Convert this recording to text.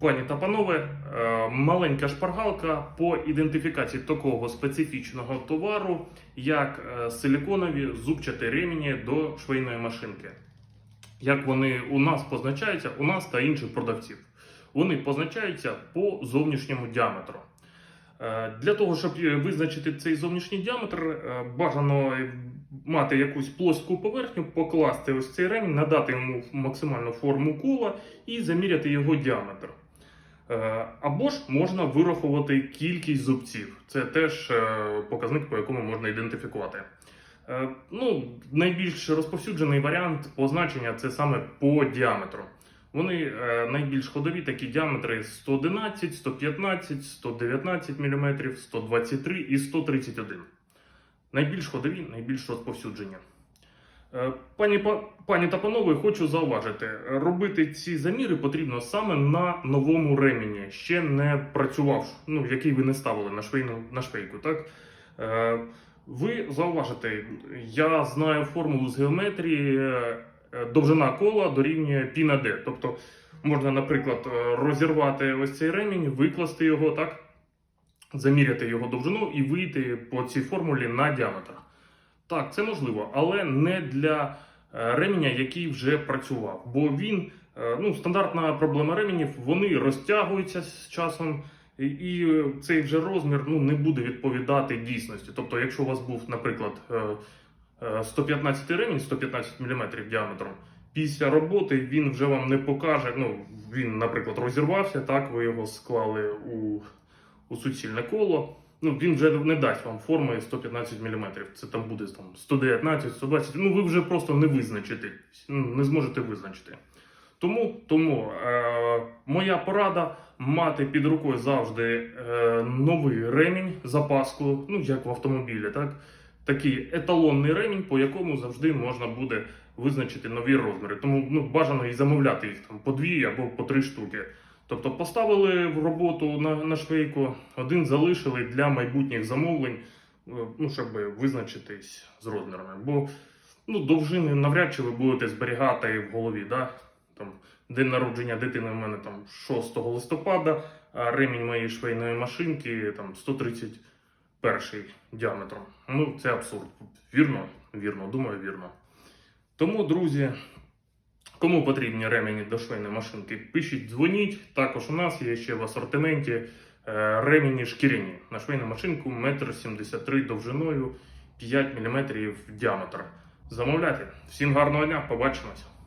Пані та панове, е, маленька шпаргалка по ідентифікації такого специфічного товару, як е, силіконові зубчаті ремені до швейної машинки. Як вони у нас позначаються, у нас та інших продавців. Вони позначаються по зовнішньому діаметру. Е, Для того, щоб визначити цей зовнішній діаметр, бажано мати якусь плоску поверхню, покласти ось цей ремінь, надати йому максимальну форму кола і заміряти його діаметр. Е, Або ж можна вирахувати кількість зубців. Це теж е, показник, по якому можна ідентифікувати. Е, Ну, найбільш розповсюджений варіант позначення це саме по діаметру. Вони найбільш ходові такі діаметри 111, 115, 119 мм, 123 і 131. Найбільш ходові, найбільш розповсюджені. Е, Пані, па- пані та панове, хочу зауважити, робити ці заміри потрібно саме на новому ремені, ще не працював, ну, який ви не ставили на, швейну, на швейку. Так? Е, Ви зауважите, я знаю формулу з геометрії, е, довжина кола дорівнює пі на d. Тобто можна, наприклад, розірвати ось цей ремінь, викласти його, так? заміряти його довжину і вийти по цій формулі на діаметр. Так, це можливо, але не для е, ременя, який вже працював. Бо він, е, ну, стандартна проблема ременів, вони розтягуються з часом, і, цей вже розмір ну, не буде відповідати дійсності. Тобто, якщо у вас був, наприклад, е, е, 115 ремінь, 115 мм діаметром, після роботи він вже вам не покаже. Ну, він, наприклад, розірвався, так, ви його склали у, у суцільне коло. Ну, він вже не дасть вам форми 115 мм. Це там буде там 119, 120. Ну, ви вже просто не визначите, ну, не зможете визначити. Тому, тому е, моя порада мати під рукою завжди е, новий ремінь, запаску, ну як в автомобілі, так? Такий еталонний ремінь, по якому завжди можна буде визначити нові розміри. Тому ну, бажано і замовляти їх там по дві або по три штуки. Тобто поставили в роботу на, на швейку, один залишили для майбутніх замовлень, е, ну, щоб визначитись з розмірами. Бо ну, довжини навряд чи ви будете зберігати в голові. Да? Там, день народження дитини в мене там 6 листопада, а ремінь моєї швейної машинки там 131 діаметром. Ну, це абсурд. Вірно? Вірно, думаю, вірно. Тому, друзі, Кому потрібні ремені до швейної машинки, пишіть, дзвоніть. Також у нас є ще в асортименті е, ремені шкіряні на швейну машинку 1,73 м довжиною 5 мм діаметр. Замовляйте. Всім гарного дня, побачимось!